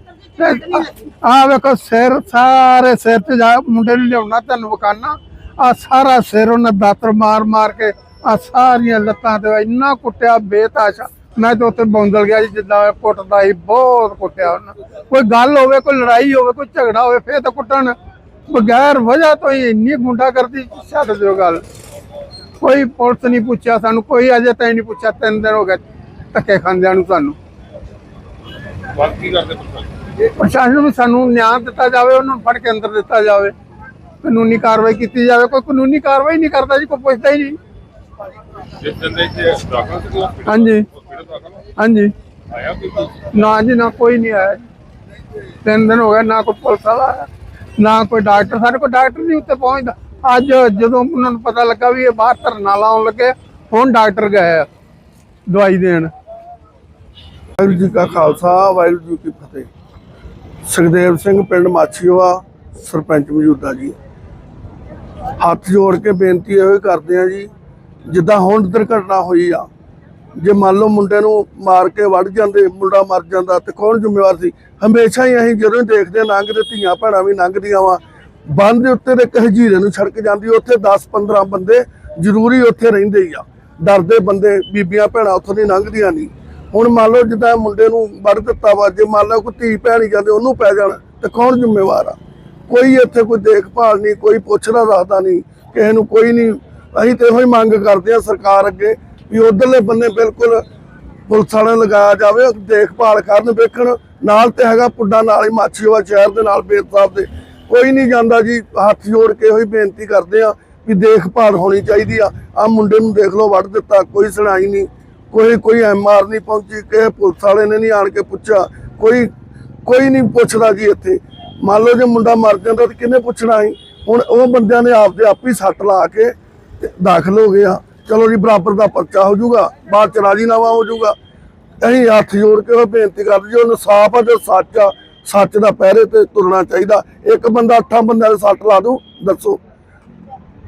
ਆ ਵੇਖੋ ਸਿਰ ਸਾਰੇ ਸਿਰ ਤੇ ਜਾ ਮੁੰਡੇ ਨੂੰ ਲਿਆਉਣਾ ਤੁਹਾਨੂੰ ਵਿਖਾਣਾ ਆ ਸਾਰਾ ਸਿਰ ਉਹਨਾਂ ਦਾਤਰ ਮਾਰ ਮਾਰ ਕੇ ਆ ਸਾਰੀਆਂ ਲੱਤਾਂ ਤੇ ਇੰਨਾ ਕੁੱਟਿਆ ਬੇਤਾਸ਼ਾ। ਮੈਂ ਤਾਂ ਉੱਥੇ ਬੌਂਦਲ ਗਿਆ ਜਿੱਦਾਂ ਕੁੱਟਦਾ ਸੀ ਬਹੁਤ ਕੁੱਟਿਆ ਉਹਨਾਂ। ਕੋਈ ਗੱਲ ਹੋਵੇ ਕੋਈ ਲੜਾਈ ਹੋਵੇ ਕੋਈ ਝਗੜਾ ਹੋਵੇ ਫੇਰ ਤਾਂ ਕੁੱਟਣ। ਬਗੈਰ ਵਜ੍ਹਾ ਤੋਂ ਹੀ ਇੰਨੀ ਗੁੰਡਾ ਕਰਦੀ ਛੱਡ ਦਿਓ ਗੱਲ। ਕੋਈ ਪੁਲਿਸ ਨਹੀਂ ਪੁੱਛਿਆ ਸਾਨੂੰ ਕੋਈ ਅਜੇ ਤਾਈਂ ਨਹੀਂ ਪੁੱਛਿਆ ਤਿੰਨ ਦਿਨ ਹੋ ਗਏ ਧੱਕੇ ਖਾਂਦਿਆਂ ਨੂੰ ਸਾਨੂੰ। ਬਾਤ ਕੀ ਕਰਦੇ ਪ੍ਰਸ਼ਾਸਨ ਪ੍ਰਸ਼ਾਸਨ ਨੂੰ ਸਾਨੂੰ ਨਿਆਂ ਦਿੱਤਾ ਜਾਵੇ ਉਹਨਾਂ ਨੂੰ ਫੜ ਕੇ ਅੰਦਰ ਦਿੱਤਾ ਜਾਵੇ। ਕਾਨੂੰਨੀ ਕਾਰਵਾਈ ਕੀਤੀ ਜਾਵੇ ਕੋਈ ਕਾਨੂੰਨੀ ਕਾਰਵਾਈ ਨਹੀਂ ਕਰਦਾ ਜੀ ਕੋਈ ਪੁੱਛਦਾ ਹੀ ਨਹੀਂ। ਜਿਸ ਦਿਨ ਦੇ ਦਾਖਲ ਸੀ ਹਸਪੀਟਲ ਹਾਂਜੀ। ਦਾਖਲ ਹਾਂਜੀ। ਆਇਆ ਕੋਈ ਨਾ ਜੀ ਨਾ ਕੋਈ ਨਹੀਂ ਆਇਆ ਜੀ। ਤਿੰਨ ਦਿਨ ਹੋ ਗਏ ਨਾ ਕੋਈ ਪੁਲਿਸ ਵਾਲਾ ਆਇਆ ਨਾ ਕੋਈ ਡਾਕਟਰ। ਸਾਡੇ ਕੋਲ ਡਾਕਟਰ ਨਹੀਂ ਉੱਤੇ ਪਹੁੰਚਦਾ। ਅੱਜ ਜਦੋਂ ਉਹਨਾਂ ਨੂੰ ਪਤਾ ਲੱਗਾ ਵੀ ਇਹ ਬਾਹਰ ਧਰਨਾ ਲਾਉਣ ਲੱਗੇ ਹੁਣ ਡਾਕਟਰ ਗਏ ਆ ਦਵਾਈ ਦੇਣ। ਵਾਹਿਗੁਰੂ ਜੀ ਕਾ ਖਾਲਸਾ ਵਾਹਿਗੁਰੂ ਜੀ ਕੀ ਫਤਿਹ। ਸੁਖਦੇਵ ਸਿੰਘ ਪਿੰਡ ਮਾਛੀਵਾ ਸਰਪੰਚ ਮੌਜੂਦਾ ਜੀ। ਹੱਥ ਜੋੜ ਕੇ ਬੇਨਤੀ ਇਹੋ ਹੀ ਕਰਦੇ ਆ ਜੀ, ਜਿੱਦਾਂ ਹੁਣ ਦੁਰਘਟਨਾ ਹੋਈ ਆ, ਜੇ ਮੰਨ ਲਓ ਮੁੰਡੇ ਨੂੰ ਮਾਰ ਕੇ ਵੱਢ ਜਾਂਦੇ, ਮੁੰਡਾ ਮਰ ਜਾਂਦਾ ਤੇ ਕੌਣ ਜ਼ਿੰਮੇਵਾਰ ਸੀ? ਹਮੇਸ਼ਾ ਹੀ ਅਸੀਂ ਜਦੋਂ ਹੀ ਦੇਖਦੇ ਹਾਂ ਲੰਘਦੇ ਧੀਆਂ ਭੈਣਾਂ ਵੀ ਲੰਘਦੀਆਂ ਵਾ। ਬੰਦ ਦੇ ਉੱਤੇ ਤੇ ਇੱਕ ਹਜੀਰੇ ਨੂੰ ਛੜਕ ਜਾਂਦੀ, ਉੱਥੇ 10 15 ਬੰਦੇ ਜ਼ਰੂਰੀ ਉੱਥੇ ਰਹਿੰਦੇ ਹੀ ਆ। ਡਰਦੇ ਬੰਦੇ, ਬੀਬੀਆਂ ਭੈਣਾਂ ਉੱਥੋਂ ਦੀ ਲੰਘਦੀਆਂ ਨਹੀਂ। ਹੁਣ ਮੰਨ ਲਓ ਜਿੱਦਾਂ ਮੁੰਡੇ ਨੂੰ ਵੱਢ ਦਿੱਤਾ ਵਾ, ਜੇ ਮੰਨ ਲਓ ਕੋਈ ਧੀ ਭੈਣ ਹੀ ਜਾਂਦੇ, ਉਹਨੂੰ ਪੈ ਜਾਣ, ਤੇ ਕੌਣ ਜ਼ਿੰਮੇਵਾਰ ਆ? ਕੋਈ ਇੱਥੇ ਕੋਈ ਦੇਖਭਾਲ ਨਹੀਂ, ਕੋਈ ਪੁੱਛਦਾ ਦੱਸਦਾ ਨਹੀਂ, ਕਿਸੇ ਨੂੰ ਕੋਈ ਨਹੀਂ। ਅਸੀਂ ਤੇ ਇਹੋ ਹੀ ਮੰਗ ਕਰਦੇ ਆ ਸਰਕਾਰ ਅੱਗੇ ਵੀ ਉਧਰਲੇ ਬੰਨੇ ਬਿਲਕੁਲ ਪੁਲਿਸ ਵਾਲਿਆਂ ਲਗਾਇਆ ਜਾਵੇ ਦੇਖਭਾਲ ਕਰਨ, ਵੇਖਣ। ਨਾਲ ਤੇ ਹੈਗਾ ਪੁੱਡਾ ਨਾਲ ਹੀ ਮਾਛੀਵਾਲ ਸ਼ਹਿਰ ਦੇ ਨਾਲ ਬੇਦ ਸਾਹਿਬ ਦੇ। ਕੋਈ ਨਹੀਂ ਜਾਂਦਾ ਜੀ, ਹੱਥ ਜੋੜ ਕੇ ਇਹੋ ਹੀ ਬੇਨਤੀ ਕਰਦੇ ਆ ਵੀ ਦੇਖਭਾਲ ਹੋਣੀ ਚਾਹੀਦੀ ਆ। ਆ ਮੁੰਡੇ ਨੂੰ ਦੇਖ ਲਓ, ਵੱਢ ਦਿੱਤਾ, ਕੋਈ ਸੁਣਾਈ ਨਹੀਂ। ਕੋਈ ਕੋਈ ਐਮਆਰ ਨਹੀਂ ਪਹੁੰਚੀ, ਕਿਸੇ ਪੁਲਿਸ ਵਾਲੇ ਨੇ ਨਹੀਂ ਆਣ ਕੇ ਪੁੱਛਿਆ। ਕੋਈ ਕੋਈ ਨਹੀਂ ਪੁੱਛਦਾ ਜੀ ਇੱਥੇ। ਮੰਨ ਲਓ ਜੇ ਮੁੰਡਾ ਮਰ ਜਾਂਦਾ ਤਾਂ ਕਿਹਨੇ ਪੁੱਛਣਾ ਸੀ? ਹੁਣ ਉਹ ਬੰਦਿਆਂ ਨੇ ਆਪਦੇ ਆਪ ਹੀ ਸੱਟ ਲਾ ਕੇ ਦਾਖਲ ਹੋ ਗਿਆ ਚਲੋ ਜੀ, ਬਰਾਬਰ ਦਾ ਪਰਚਾ ਹੋ ਜਾਊਗਾ, ਬਾਅਦ ਚ ਰਾਜੀਨਾਮਾ ਹੋ ਜਾਊਗਾ। ਅਸੀਂ ਹੱਥ ਜੋੜ ਕੇ ਉਹ ਬੇਨਤੀ ਕਰਦੇ ਜੋ ਇਨਸਾਫ ਆ, ਜੋ ਸੱਚ ਆ, ਸੱਚ ਦਾ ਪਹਿਰੇ ਤੇ ਤੁਰਨਾ ਚਾਹੀਦਾ। ਇੱਕ ਬੰਦਾ ਅੱਠਾਂ ਬੰਦਿਆਂ ਦੇ ਸੱਟ ਲਾ ਦੂ ਦੱਸੋ।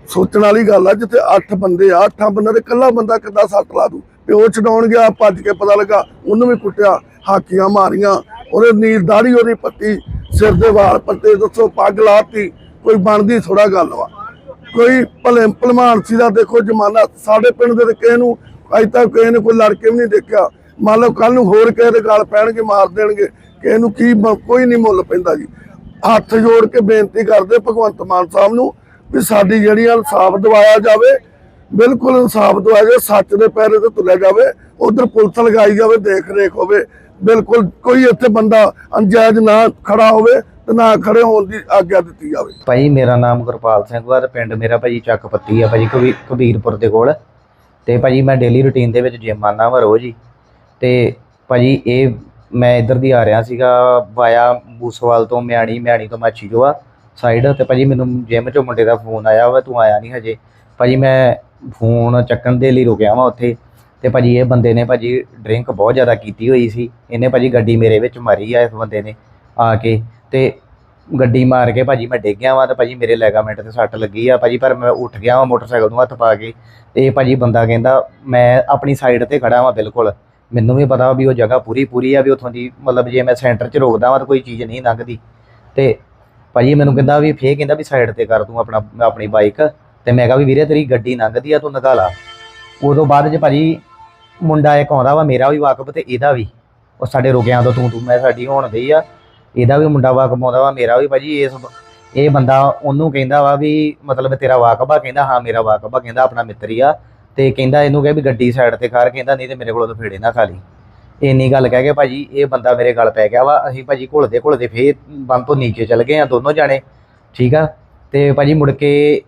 ਸੋਚਣ ਵਾਲੀ ਗੱਲ ਆ, ਜਿੱਥੇ ਅੱਠ ਬੰਦੇ ਆ, ਅੱਠਾਂ ਬੰਦਿਆਂ ਦੇ ਇਕੱਲਾ ਬੰਦਾ ਕਿੱਦਾਂ ਸੱਟ ਲਾ ਦੂ ਪਿਓ ਛਡਾਉਣ ਗਿਆ ਭੱਜ ਕੇ ਪਤਾ ਲੱਗਾ, ਉਹਨੂੰ ਵੀ ਕੁੱਟਿਆ, ਹਾਕੀਆਂ ਮਾਰੀਆਂ, ਉਹਦੇ ਨੀਲ ਦਾੜੀ ਉਹਦੀ ਪੱਤੀ ਸਿਰ ਦੇ ਵਾਲ ਪੱਤੇ ਦੱਸੋ, ਪੱਗ ਲਾਤੀ, ਕੋਈ ਬਣਦੀ ਥੋੜਾ ਗੱਲ ਵਾ। ਕੋਈ ਭਲੇ ਭਲਮਾਨ ਸੀ ਦਾ ਦੇਖੋ ਜਮਾਨਾ, ਸਾਡੇ ਪਿੰਡ ਦੇ ਕਿਸੇ ਨੂੰ ਅਜ ਤੱਕ ਕਿਸੇ ਨੇ ਕੋਈ ਲੜ ਵੀ ਨਹੀਂ ਦੇਖਿਆ। ਮੰਨ ਲਓ ਕੱਲ ਨੂੰ ਹੋਰ ਕਿਸੇ ਦੇ ਗਲ ਪੈਣਗੇ, ਮਾਰ ਦੇਣਗੇ, ਕਿਸੇ ਨੂੰ ਕੀ ਕੋਈ ਨਹੀਂ ਮੁੱਲ ਪੈਂਦਾ ਜੀ। ਹੱਥ ਜੋੜ ਕੇ ਬੇਨਤੀ ਕਰਦੇ ਭਗਵੰਤ ਮਾਨ ਸਾਹਿਬ ਨੂੰ ਵੀ ਸਾਡੀ ਜਿਹੜੀ ਇਨਸਾਫ ਦਿਵਾਇਆ ਜਾਵੇ। ਬਿਲਕੁਲ ਇਨਸਾਫ ਦਿਵਾਇਆ ਜਾਵੇ, ਸੱਚ ਦੇ ਪੈਰੇ ਤੇ ਤੁਲਿਆ ਜਾਵੇ। ਉਧਰ ਪੁਲਿਸ ਲਗਾਈ ਜਾਵੇ, ਦੇਖ ਰੇਖ ਹੋਵੇ। ਬਿਲਕੁਲ ਕੋਈ ਇੱਥੇ ਬੰਦਾ ਅੰਜਾਇਜ਼ ਨਾ ਖੜਾ ਹੋਵੇ ਤੇ ਨਾ ਖੜੇ ਹੋਣ ਦੀ ਆਗਿਆ ਦਿੱਤੀ ਜਾਵੇ। ਭਾਈ, ਮੇਰਾ ਨਾਮ ਗੁਰਪਾਲ ਸਿੰਘ ਵਾ ਤੇ ਪਿੰਡ ਮੇਰਾ ਭਾਜੀ ਚੱਕ ਪੱਤੀ ਆ ਭਾਜੀ ਕਬੀ ਕਬੀਰਪੁਰ ਦੇ ਕੋਲ। ਤੇ ਭਾਜੀ ਮੈਂ ਡੇਲੀ ਰੁਟੀਨ ਦੇ ਵਿੱਚ ਜਿਮ ਆਉਂਦਾ ਵਾ ਰੋਜ਼ ਹੀ। ਤੇ ਭਾਜੀ ਇਹ ਮੈਂ ਇੱਧਰ ਦੀ ਆ ਰਿਹਾ ਸੀਗਾ ਵਾਇਆ ਬੂਸਵਾਲ ਤੋਂ ਮਿਆਣੀ ਮਿਆਣੀ ਤੋਂ ਮਾਛੀ ਜੋ ਆ ਸਾਈਡ ਤੇ ਭਾਜੀ ਮੈਨੂੰ ਜਿਮ ਚੋਂ ਮੁੰਡੇ ਦਾ ਫੋਨ ਆਇਆ ਵਾ, ਤੂੰ ਆਇਆ ਨਹੀਂ ਹਜੇ। ਭਾਜੀ ਮੈਂ ਫੋਨ ਚੱਕਣ ਦੇ ਲਈ ਰੁਕਿਆ ਵਾਂ ਉੱਥੇ। ਤੇ ਭਾਜੀ ਇਹ ਬੰਦੇ ਨੇ ਭਾਜੀ ਡਰਿੰਕ ਬਹੁਤ ਜ਼ਿਆਦਾ ਕੀਤੀ ਹੋਈ ਸੀ। ਇਹਨੇ ਭਾਜੀ ਗੱਡੀ ਮੇਰੇ ਵਿੱਚ ਮਾਰੀ ਆ ਇਸ ਬੰਦੇ ਨੇ ਆ ਕੇ ਤੇ ਗੱਡੀ ਮਾਰ ਕੇ ਭਾਜੀ ਮੈਂ ਡਿੱਗ ਗਿਆ ਵਾਂ ਤੇ ਭਾਜੀ ਮੇਰੇ ਲੈਗਾਮੈਂਟ ਤੇ ਸੱਟ ਲੱਗੀ ਆ ਭਾਜੀ, ਪਰ ਮੈਂ ਉੱਠ ਗਿਆ ਵਾਂ ਮੋਟਰਸਾਈਕਲ ਨੂੰ ਹੱਥ ਪਾ ਕੇ ਤੇ ਇਹ ਭਾਜੀ ਬੰਦਾ ਕਹਿੰਦਾ, ਮੈਂ ਆਪਣੀ ਸਾਈਡ ਤੇ ਖੜਾ ਵਾਂ ਬਿਲਕੁਲ। ਮੈਨੂੰ ਵੀ ਪਤਾ ਵੀ ਉਹ ਜਗ੍ਹਾ ਪੂਰੀ ਪੂਰੀ ਆ ਵੀ ਉੱਥੋਂ ਦੀ, ਮਤਲਬ ਜੇ ਮੈਂ ਸੈਂਟਰ 'ਚ ਰੋਕਦਾ ਵਾਂ ਤਾਂ ਕੋਈ ਚੀਜ਼ ਨਹੀਂ ਲੰਘਦੀ। ਤੇ ਭਾਜੀ ਮੈਨੂੰ ਕਹਿੰਦਾ ਵੀ, ਫੇਰ ਕਹਿੰਦਾ ਵੀ ਸਾਈਡ ਤੇ ਕਰ ਤੂੰ ਆਪਣਾ, ਆਪਣੀ ਬਾਈਕ ਤੇ ਮੈਂ ਕਿਹਾ ਵੀ ਵੀਰੇ ਤੇਰੀ ਗੱਡੀ ਲੰਘਦੀ ਆ, ਤੂੰ ਨਗਾ ਲਾ ਉਦੋਂ ਬਾਅਦ 'ਚ ਭਾਜੀ ਮੁੰਡਾ ਇੱਕ ਆਉਂਦਾ ਵਾ, ਮੇਰਾ ਵੀ ਵਾਕਫ ਤੇ ਇਹਦਾ ਵੀ। ਉਹ ਸਾਡੇ ਰੁਕਿਆਂ ਤੋਂ ਤੂੰ ਤੂੰ ਮੈਂ ਸਾਡੀ ਹੋਣ ਗਈ ਆ। ਇਹਦਾ ਵੀ ਮੁੰਡਾ ਵਾਕਫ ਆਉਂਦਾ ਵਾ, ਮੇਰਾ ਵੀ ਭਾਜੀ ਇਸ ਇਹ ਬੰਦਾ ਉਹਨੂੰ ਕਹਿੰਦਾ ਵਾ ਵੀ ਮਤਲਬ ਤੇਰਾ ਵਾਕਫ ਆ, ਕਹਿੰਦਾ ਹਾਂ ਮੇਰਾ ਵਾਕਫ ਆ, ਕਹਿੰਦਾ ਆਪਣਾ ਮਿੱਤਰ ਹੀ ਆ। ਤੇ ਕਹਿੰਦਾ ਇਹਨੂੰ ਕਹੇ ਵੀ ਗੱਡੀ ਸਾਈਡ ਤੇ ਕਰ ਕਹਿੰਦਾ ਨਹੀਂ ਤੇ ਮੇਰੇ ਕੋਲੋਂ ਤਾਂ ਫੇੜੇ ਨਾ ਖਾ ਲਈ। ਇੰਨੀ ਗੱਲ ਕਹਿ ਕੇ ਭਾਜੀ ਇਹ ਬੰਦਾ ਮੇਰੇ ਗਲ ਪੈ ਗਿਆ ਵਾ, ਅਸੀਂ ਭਾਜੀ ਘੁਲਦੇ ਘੁਲਦੇ ਫੇਰ ਬੰਨ ਤੋਂ ਨੀਚੇ ਚੱਲ ਗਏ ਆ ਦੋਨੋਂ ਜਾਣੇ, ਠੀਕ ਆ? ਤੇ ਭਾਜੀ ਮੁੜ ਕੇ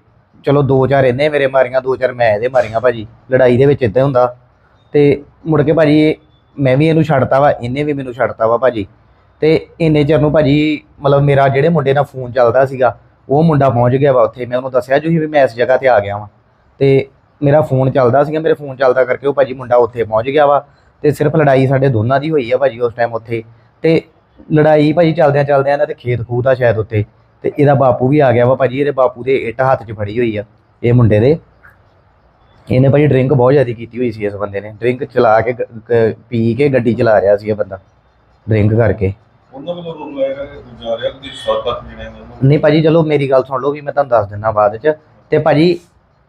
ਚਲੋ ਦੋ ਚਾਰ ਇਹਨੇ ਮੇਰੇ ਮਾਰੀਆਂ, ਦੋ ਚਾਰ ਮੈਂ ਇਹਦੇ ਮਾਰੀਆਂ ਭਾਜੀ, ਲੜਾਈ ਦੇ ਵਿੱਚ ਇਦਾਂ ਹੁੰਦਾ। ਤੇ ਮੁੜ ਕੇ ਭਾਜੀ ਇਹ- ਮੈਂ ਵੀ ਇਹਨੂੰ ਛੱਡਤਾ ਵਾ, ਇਹਨੇ ਵੀ ਮੈਨੂੰ ਛੱਡਤਾ ਵਾ ਭਾਜੀ। ਤੇ ਇੰਨੇ ਚਿਰ ਨੂੰ ਭਾਜੀ ਮਤਲਬ ਮੇਰਾ ਜਿਹੜੇ ਮੁੰਡੇ ਨਾਲ ਫੋਨ ਚੱਲਦਾ ਸੀਗਾ, ਉਹ ਮੁੰਡਾ ਪਹੁੰਚ ਗਿਆ ਵਾ ਉੱਥੇ। ਮੈਂ ਉਹਨੂੰ ਦੱਸਿਆ ਜੂ ਵੀ ਮੈਂ ਇਸ ਜਗ੍ਹਾ ਤੇ ਆ ਗਿਆ ਵਾਂ। ਤੇ ਮੇਰਾ ਫੋਨ ਚੱਲਦਾ ਸੀਗਾ, ਮੇਰੇ ਫੋਨ ਚੱਲਦਾ ਕਰਕੇ ਉਹ ਭਾਜੀ ਮੁੰਡਾ ਉੱਥੇ ਪਹੁੰਚ ਗਿਆ ਵਾ। ਤੇ ਸਿਰਫ ਲੜਾਈ ਸਾਡੇ ਦੋਨਾਂ ਦੀ ਹੋਈ ਆ ਭਾਜੀ ਉਸ ਟਾਈਮ ਉੱਥੇ। ਤੇ ਲੜਾਈ ਭਾਜੀ ਚੱਲਦਿਆਂ ਚੱਲਦਿਆਂ ਇਹਨਾਂ ਤੇ ਖੇਤ ਖੂਤ ਆ ਸ਼ਾਇਦ ਉੱਤੇ ਤੇ ਇਹਦਾ ਬਾਪੂ ਵੀ ਆ ਗਿਆ ਵਾ ਭਾਜੀ, ਇਹਦੇ ਬਾਪੂ ਦੇ ਇੱਟ ਹੱਥ 'ਚ ਫੜੀ ਹੋਈ ਆ, ਇਹ ਮੁੰਡੇ ਦੇ। ਇਹਨੇ ਭਾਜੀ ਡਰਿੰਕ ਬਹੁਤ ਜ਼ਿਆਦਾ ਕੀਤੀ ਹੋਈ ਸੀ ਇਸ ਬੰਦੇ ਨੇ। ਡਰਿੰਕ ਚਲਾ ਕੇ ਗ- ਪੀ ਕੇ ਗੱਡੀ ਚਲਾ ਰਿਹਾ ਸੀ ਇਹ ਬੰਦਾ ਡਰਿੰਕ ਕਰਕੇ। ਉਹਨਾਂ ਵੱਲੋਂ ਰੋਕ ਲਾਇਆ ਜਾ ਰਿਹਾ ਕਿ 7-8 ਜਣੇ ਨੇ ਉਹਨੂੰ ਨਹੀਂ ਭਾਜੀ ਚਲੋ ਮੇਰੀ ਗੱਲ ਸੁਣ ਲਓ ਵੀ ਮੈਂ ਤੁਹਾਨੂੰ ਦੱਸ ਦਿੰਦਾ ਬਾਅਦ ਚ। ਤੇ ਭਾਜੀ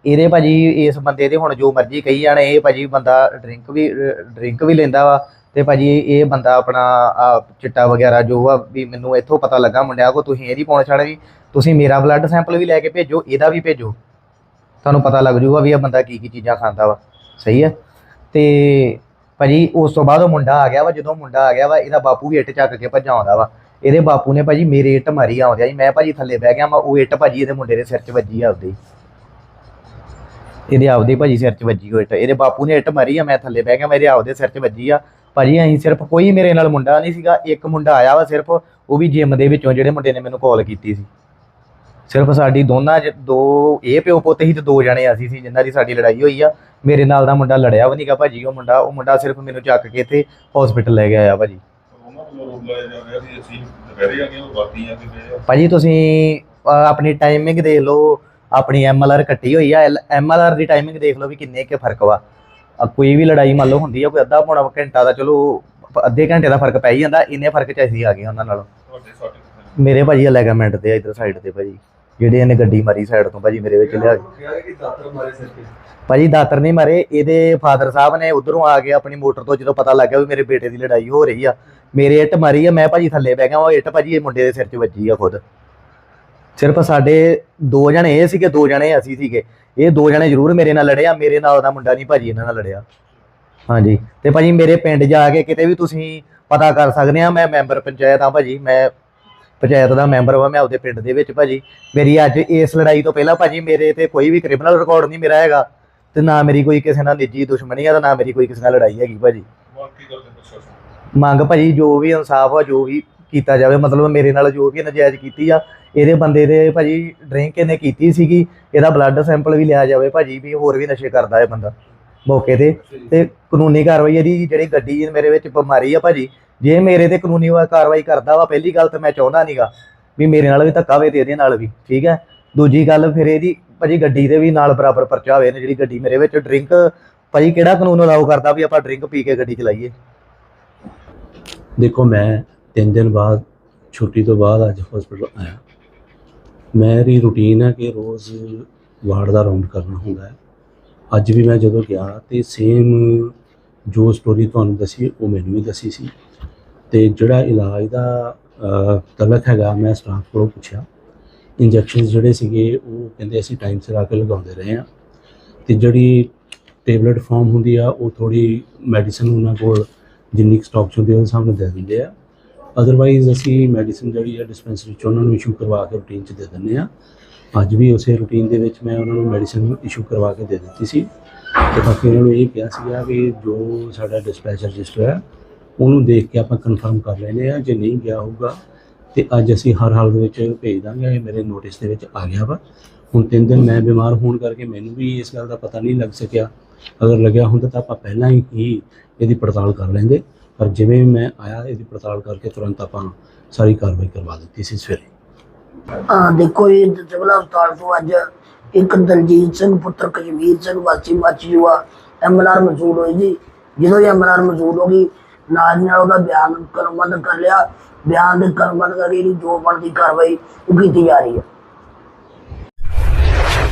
ਇਹਦੇ ਭਾਜੀ ਇਸ ਬੰਦੇ ਦੇ ਹੁਣ ਜੋ ਮਰਜ਼ੀ ਕਹੀ ਜਾਣ ਇਹ ਭਾਜੀ ਬੰਦਾ ਡਰਿੰਕ ਵੀ ਡਰਿੰਕ ਵੀ ਲੈਂਦਾ ਵਾ। ਤੇ ਭਾਜੀ ਇਹ ਬੰਦਾ ਆਪਣਾ ਆਹ ਚਿੱਟਾ ਵਗੈਰਾ ਜੋ ਆ ਵੀ ਮੈਨੂੰ ਇੱਥੋਂ ਪਤਾ ਲੱਗਾ ਮੁੰਡਿਆਂ ਕੋ ਤੁਸੀਂ ਇਹਦੀ ਪਹੁੰਚ ਛਾੜਾ ਜੀ ਤੁਸੀਂ ਮੇਰਾ ਬਲੱਡ ਸੈਂਪਲ ਵੀ ਲੈ ਕੇ ਭੇਜੋ ਇਹਦਾ ਵੀ ਭੇਜੋ। ਤੁਹਾਨੂੰ ਪਤਾ ਲੱਗ ਜੂਗਾ ਵੀ ਇਹ ਬੰਦਾ ਕੀ ਕੀ ਚੀਜ਼ਾਂ ਖਾਂਦਾ ਵਾ। ਸਹੀ ਹੈ? ਤੇ ਭਾਜੀ, ਉਸ ਤੋਂ ਬਾਅਦ ਉਹ ਮੁੰਡਾ ਆ ਗਿਆ ਵਾ, ਜਦੋਂ ਮੁੰਡਾ ਆ ਗਿਆ ਵਾ, ਇਹਦਾ ਬਾਪੂ ਵੀ ਇੱਟ ਚੱਕ ਕੇ ਭੱਜਾ ਆਉਂਦਾ ਵਾ। ਇਹਦੇ ਬਾਪੂ ਨੇ ਭਾਜੀ ਮੇਰੇ ਇੱਟ ਮਾਰੀ ਆਉਂਦਿਆ ਜੀ ਮੈਂ ਭਾਜੀ ਥੱਲੇ ਬਹਿ ਗਿਆ ਮੈਂ ਉਹ ਇੱਟ ਭਾਜੀ ਇਹਦੇ ਮੁੰਡੇ ਦੇ ਸਿਰ 'ਚ ਵੱਜੀ ਆਪਦੇ। ਇਹਦੇ ਆਪਦੇ ਭਾਜੀ ਸਿਰ 'ਚ ਵੱਜੀ ਉਹ ਇੱਟ। ਇਹਦੇ ਬਾਪੂ ਨੇ ਇੱਟ ਮਾਰੀ ਆ, ਮੈਂ ਥੱਲੇ ਬਹਿ ਗਿਆ ਮੇਰੇ ਆਪਦੇ ਸਿਰ 'ਚ ਵੱਜੀ ਆ। ਭਾਜੀ, ਅਸੀਂ ਸਿਰਫ ਕੋਈ ਮੇਰੇ ਨਾਲ ਮੁੰਡਾ ਨਹੀਂ ਸੀਗਾ, ਇੱਕ ਮੁੰਡਾ ਆਇਆ ਵਾ ਸਿਰਫ, ਉਹ ਵੀ ਜਿਮ ਦੇ ਵਿੱਚੋਂ, ਜਿਹੜੇ ਮੁੰਡੇ ਨੇ ਮੈਨੂੰ ਕਾਲ ਕੀਤੀ ਸੀ। ਸਿਰਫ ਸਾਡੀ ਦੋਨਾਂ 'ਚ ਦੋ ਇਹ ਪਿਓ ਪੁੱਤ ਹੀ ਤੇ ਦੋ ਜਣੇ ਅਸੀਂ ਸੀ ਜਿਨ੍ਹਾਂ ਦੀ ਸਾਡੀ ਲੜਾਈ ਹੋਈ ਆ। ਮੇਰੇ ਨਾਲ ਦਾ ਮੁੰਡਾ ਲੜਿਆ ਵੀ ਨਹੀਂਗਾ ਭਾਜੀ ਉਹ ਮੁੰਡਾ ਉਹ ਮੁੰਡਾ ਸਿਰਫ ਮੈਨੂੰ ਚੱਕ ਕੇ ਤੇ ਹਸਪੀਟਲ ਲੈ ਗਿਆ ਆ ਭਾਜੀ। ਉਹਨਾਂ ਵੱਲੋਂ ਰੋਲ ਲਾਇਆ ਜਾ ਰਿਹਾ ਵੀ ਅਸੀਂ ਦੁਪਹਿਰੇ ਆ ਗਏ ਉਹ ਰਾਤੀ ਆ ਕੇ ਗਏ ਆ। ਭਾਜੀ ਤੁਸੀਂ ਅਹ, ਆਪਣੀ ਟਾਈਮਿੰਗ ਦੇਖ ਲਓ ਆਪਣੀ ਐਮਐਲਆਰ ਕੱਟੀ ਹੋਈ ਆ। ਐਮਐਲਆਰ ਦੀ ਟਾਈਮਿੰਗ ਦੇਖ ਲਓ ਵੀ ਕਿੰਨੇ ਕੇ ਫ਼ਰਕ ਵਾ। ਅਹ, ਕੋਈ ਵੀ ਲੜਾਈ ਮੰਨ ਲਓ ਹੁੰਦੀ ਆ ਕੋਈ ਅੱਧਾ ਪੌਣਾ ਘੰਟਾ ਦਾ ਚਲੋ ਅੱਧੇ ਘੰਟੇ ਦਾ ਫ਼ਰਕ ਪੈ ਹੀ ਜਾਂਦਾ। ਇੰਨੇ ਫ਼ਰਕ ਚ ਅਸੀਂ ਆ ਗਏ ਉਹਨਾਂ ਨਾਲੋਂ। ਤੁਹਾਡੇ ਸਾਡੇ ਕਿੱਥੇ ਮੇਰੇ ਭਾਜੀ ਲੈਗਾਮੈਂਟ ਤੇ ਆ ਇਧਰ ਸਾਈਡ ਤੇ ਭਾਜੀ। ਜਿਹੜੇ ਇਹਨੇ ਗੱਡੀ ਮਾਰੀ ਸਾਈਡ ਤੋਂ ਭਾਜੀ ਮੇਰੇ ਵਿੱਚ ਲਿਆ ਕੇ। ਭਾਜੀ ਦਾਤਰ ਨਹੀਂ ਮਾਰੇ ਇਹਦੇ ਫਾਦਰ ਸਾਹਿਬ ਨੇ ਉਧਰੋਂ ਆ ਕੇ ਆਪਣੀ ਮੋਟਰ ਤੋਂ ਜਦੋਂ ਪਤਾ ਲੱਗਿਆ ਵੀ ਮੇਰੇ ਬੇਟੇ ਦੀ ਲੜਾਈ ਹੋ ਰਹੀ ਆ ਮੇਰੇ ਇੱਟ ਮਾਰੀ ਆ ਮੈਂ ਭਾਜੀ ਥੱਲੇ ਬਹਿ ਗਿਆ ਉਹ ਇੱਟ ਭਾਜੀ ਇਹ ਮੁੰਡੇ ਦੇ ਸਿਰ 'ਚ ਵੱਜੀ ਆ ਖੁਦ। ਸਿਰਫ ਸਾਡੇ ਦੋ ਜਣੇ ਇਹ ਸੀਗੇ ਦੋ ਜਣੇ ਅਸੀਂ ਸੀਗੇ। ਇਹ ਦੋ ਜਣੇ ਜ਼ਰੂਰ ਮੇਰੇ ਨਾਲ ਲੜਿਆ ਮੇਰੇ ਨਾਲ ਦਾ ਮੁੰਡਾ ਨਹੀਂ ਭਾਜੀ ਇਹਨਾਂ ਨਾਲ ਲੜਿਆ। ਹਾਂਜੀ ਤੇ ਭਾਜੀ ਮੇਰੇ ਪਿੰਡ ਜਾ ਕੇ ਕਿਤੇ ਵੀ ਤੁਸੀਂ ਪਤਾ ਕਰ ਸਕਦੇ ਆ ਮੈਂ ਮੈਂਬਰ ਪੰਚਾਇਤ ਆ ਭਾਜੀ ਮੈਂ ਪੰਚਾਇਤ ਦਾ ਮੈਂਬਰ ਹਾਂ ਮੈਂ ਆਪਦੇ ਪਿੰਡ ਦੇ ਵਿੱਚ ਭਾਜੀ। ਮੇਰੀ ਅੱਜ ਇਸ ਲੜਾਈ ਤੋਂ ਪਹਿਲਾਂ ਭਾਜੀ ਮੇਰੇ ਤੇ ਕੋਈ ਵੀ ਕ੍ਰਿਮੀਨਲ ਰਿਕਾਰਡ ਨਹੀਂ ਮੇਰਾ ਹੈਗਾ। ਤੇ ਨਾ ਮੇਰੀ ਕੋਈ ਕਿਸੇ ਨਾਲ ਨਿੱਜੀ ਦੁਸ਼ਮਣੀ ਆ ਤੇ ਨਾ ਮੇਰੀ ਕੋਈ ਕਿਸੇ ਨਾਲ ਲੜਾਈ ਹੈਗੀ ਭਾਜੀ। ਮੰਗ ਭਾਜੀ ਜੋ ਵੀ ਇਨਸਾਫ ਆ ਜੋ ਵੀ ਕੀਤਾ ਜਾਵੇ ਮਤਲਬ ਮੇਰੇ ਨਾਲ ਜੋ ਵੀ ਨਜਾਇਜ਼ ਕੀਤੀ ਆ ਇਹਦੇ ਬੰਦੇ ਦੇ ਭਾਜੀ ਡਰਿੰਕ ਇਹਨੇ ਕੀਤੀ ਸੀਗੀ ਇਹਦਾ ਬਲੱਡ ਸੈਂਪਲ ਵੀ ਲਿਆ ਜਾਵੇ ਭਾਜੀ ਵੀ ਹੋਰ ਵੀ ਨਸ਼ੇ ਕਰਦਾ ਇਹ ਬੰਦਾ ਮੌਕੇ ਤੇ। ਤੇ ਕਾਨੂੰਨੀ ਕਾਰਵਾਈ ਇਹਦੀ ਜਿਹੜੀ ਗੱਡੀ ਮੇਰੇ ਵਿੱਚ ਬਿਮਾਰੀ ਆ ਭਾਜੀ ਜੇ ਮੇਰੇ ਤੇ ਕਾਨੂੰਨੀ ਕਾਰਵਾਈ ਕਰਦਾ ਵਾ, ਪਹਿਲੀ ਗੱਲ ਤਾਂ ਮੈਂ ਚਾਹੁੰਦਾ ਨਹੀਂਗਾ ਵੀ ਮੇਰੇ ਨਾਲ ਵੀ ਧੱਕਾ ਹੋਵੇ ਤੇ ਇਹਦੇ ਨਾਲ ਵੀ, ਠੀਕ ਹੈ? ਦੂਜੀ ਗੱਲ ਫਿਰ ਇਹਦੀ ਭਾਜੀ ਗੱਡੀ ਦੇ ਵੀ ਨਾਲ ਬਰਾਬਰ ਪਰਚਾ ਹੋਵੇ ਨੇ ਜਿਹੜੀ ਗੱਡੀ ਮੇਰੇ ਵਿੱਚ ਡਰਿੰਕ ਭਾਜੀ ਕਿਹੜਾ ਕਾਨੂੰਨ ਅਲਾਉ ਕਰਦਾ ਵੀ ਆਪਾਂ ਡਰਿੰਕ ਪੀ ਕੇ ਗੱਡੀ ਚਲਾਈਏ? ਦੇਖੋ, ਮੈਂ ਤਿੰਨ ਦਿਨ ਬਾਅਦ, ਛੁੱਟੀ ਤੋਂ ਬਾਅਦ ਅੱਜ ਹਸਪੀਟਲ ਆਇਆ। ਮੇਰੀ ਰੁਟੀਨ ਹੈ ਕਿ ਰੋਜ਼ ਵਾਰਡ ਦਾ ਰਾਉਂਡ ਕਰਨਾ ਹੁੰਦਾ ਹੈ। ਅੱਜ ਵੀ ਮੈਂ ਜਦੋਂ ਗਿਆ ਤੇ ਸੇਮ ਜੋ ਸਟੋਰੀ ਤੁਹਾਨੂੰ ਦੱਸੀ, ਉਹ ਮੈਨੂੰ ਵੀ ਦੱਸੀ ਸੀ। ਤੇ ਜਿਹੜਾ ਇਲਾਜ ਦਾ ਤਲਕ ਹੈਗਾ, ਮੈਂ ਸਟਾਫ ਕੋਲੋਂ ਪੁੱਛਿਆ। ਇੰਜੈਕਸ਼ਨ ਜਿਹੜੇ ਸੀਗੇ, ਉਹ ਕਹਿੰਦੇ ਅਸੀਂ ਟਾਈਮ ਸਿਰ ਆ ਕੇ ਲਗਾਉਂਦੇ ਰਹੇ ਆ ਤੇ ਜਿਹੜੀ ਟੇਬਲੇਟ ਫਾਰਮ ਹੁੰਦੀ ਆ, ਉਹ ਥੋੜੀ ਮੈਡੀਸਨ ਉਹਨਾਂ ਕੋਲ ਜਿੰਨੀ ਸਟਾਕ ਹੁੰਦੀ ਆ, ਉਹਦੇ ਸਾਹਮਣੇ ਦੇ ਦਿੰਦੇ ਆ। ਅਦਰਵਾਈਜ਼ ਅਸੀਂ ਮੈਡੀਸਨ ਜਿਹੜੀ ਆ ਡਿਸਪੈਂਸਰੀ ਚ ਉਹਨਾਂ ਨੂੰ ਇਸ਼ੂ ਕਰਵਾ ਕੇ ਰੂਟੀਨ ਚ ਦੇ ਦਿੰਦੇ ਆ ਅੱਜ ਵੀ ਉਸੇ ਰੂਟੀਨ ਦੇ ਵਿੱਚ ਮੈਂ ਉਹਨਾਂ ਨੂੰ ਮੈਡੀਸਨ ਇਸ਼ੂ ਕਰਵਾ ਕੇ ਦੇ ਦਿੱਤੀ ਸੀ। ਤੇ ਬਾਕੀ ਉਹਨਾਂ ਨੂੰ ਇਹ ਕਿਹਾ ਸੀਗਾ ਵੀ ਜੋ ਸਾਡਾ ਡਿਸਪੈਚ ਰਜਿਸਟਰ ਹੈ ਉਹਨੂੰ ਦੇਖ ਕੇ ਆਪਾਂ ਕਨਫਰਮ ਕਰ ਲੈਨੇ ਆ ਜੇ ਨਹੀਂ ਗਿਆ ਹੋਊਗਾ, ਤੇ ਅੱਜ ਅਸੀਂ ਹਰ ਹਾਲ ਦੇ ਵਿੱਚ ਭੇਜ ਦਾਂਗੇ, ਇਹ ਮੇਰੇ ਨੋਟਿਸ ਦੇ ਵਿੱਚ ਆ ਗਿਆ ਵਾ। ਹੁਣ ਤਿੰਨ ਦਿਨ ਮੈਂ ਬਿਮਾਰ ਹੋਣ ਕਰਕੇ ਮੈਨੂੰ ਵੀ ਇਸ ਗੱਲ ਦਾ ਪਤਾ ਨਹੀਂ ਲੱਗ ਸਕਿਆ। ਅਗਰ ਲੱਗਿਆ ਹੁੰਦਾ ਤਾਂ ਆਪਾਂ ਪਹਿਲਾਂ ਹੀ ਇਹਦੀ ਪੜਤਾਲ ਕਰ ਲੈਂਦੇ। ਪਰ ਜਿਵੇਂ ਮੈਂ ਆਇਆ, ਇਹਦੀ ਪੜਤਾਲ ਕਰਕੇ ਤੁਰੰਤ ਆਪਾਂ ਸਾਰੀ ਕਾਰਵਾਈ ਕਰਵਾ ਦਿੱਤੀ ਸੀ ਸਵੇਰੇ ਹਾਂ, ਦੇਖੋ ਇਹ ਜਬਲਾ ਹਸਪਤਾਲ ਤੋਂ ਅੱਜ ਇੱਕ ਦਲਜੀਤ ਸਿੰਘ, ਪੁੱਤਰ ਕਸ਼ਮੀਰ ਸਿੰਘ ਵਾਸੀ ਮਾਚੀਵਾ ਐਮਐਲਆਰ ਮਸੂਲ ਹੋਈ ਜੀ। ਜਦੋਂ ਇਹ ਐਮਐਲਆਰ ਮਸੂਲ ਹੋ ਗਈ ਨਾਲ ਨਾਲ ਉਹਦਾ ਬਿਆਨ ਕਰਮਬੰਦ ਕਰ ਲਿਆ। ਬਿਆਨ ਦੇ ਕਰਮਬੰਦ ਕਰਕੇ ਜੋ ਬਣਦੀ ਕਾਰਵਾਈ ਉਹ ਕੀਤੀ ਜਾ ਰਹੀ ਹੈ।